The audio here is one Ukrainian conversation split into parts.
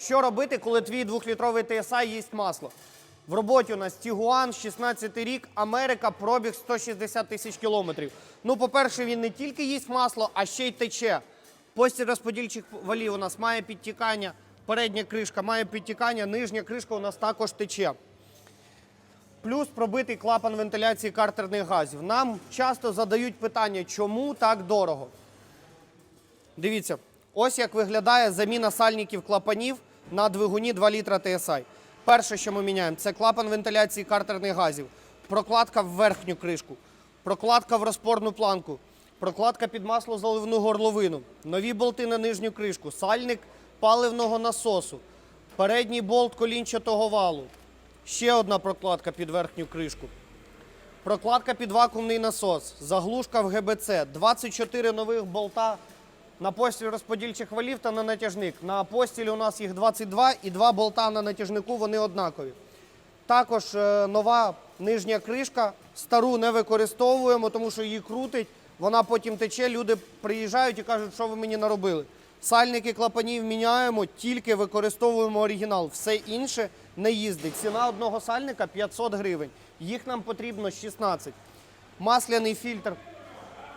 Що робити, коли твій двохлітровий TSI їсть масло? В роботі у нас Тігуан, 16 рік, Америка, пробіг 160 тисяч кілометрів. Ну, по-перше, він не тільки їсть масло, а ще й тече. Постіль розподільчих валів у нас має підтікання, передня кришка має підтікання, нижня кришка у нас також тече. Плюс пробитий клапан вентиляції картерних газів. Нам часто задають питання, чому так дорого. Дивіться, ось як виглядає заміна сальників клапанів на двигуні 2 літра TSI. Перше, що ми міняємо, це клапан вентиляції картерних газів, прокладка в верхню кришку, прокладка в розпорну планку, прокладка під маслозаливну горловину, нові болти на нижню кришку, сальник паливного насосу, передній болт колінчатого валу, ще одна прокладка під верхню кришку. Прокладка під вакуумний насос, заглушка в ГБЦ, 24 нових болта на постіль розподільчих валів та на натяжник. На постілі у нас їх 22 і два болта на натяжнику вони однакові. Також е, нова нижня кришка, стару не використовуємо, тому що її крутить, вона потім тече, люди приїжджають і кажуть, що ви мені наробили. Сальники клапанів міняємо, тільки використовуємо оригінал. Все інше не їздить. Ціна одного сальника 500 гривень. Їх нам потрібно 16. Масляний фільтр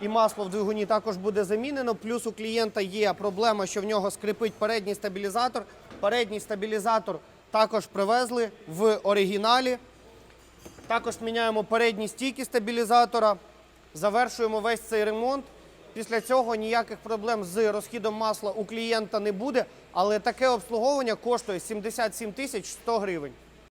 і масло в двигуні також буде замінено. Плюс у клієнта є проблема, що в нього скрипить передній стабілізатор. Передній стабілізатор також привезли в оригіналі. Також міняємо передні стійки стабілізатора, завершуємо весь цей ремонт. Після цього ніяких проблем з розхідом масла у клієнта не буде, але таке обслуговування коштує 77 тисяч 100 гривень.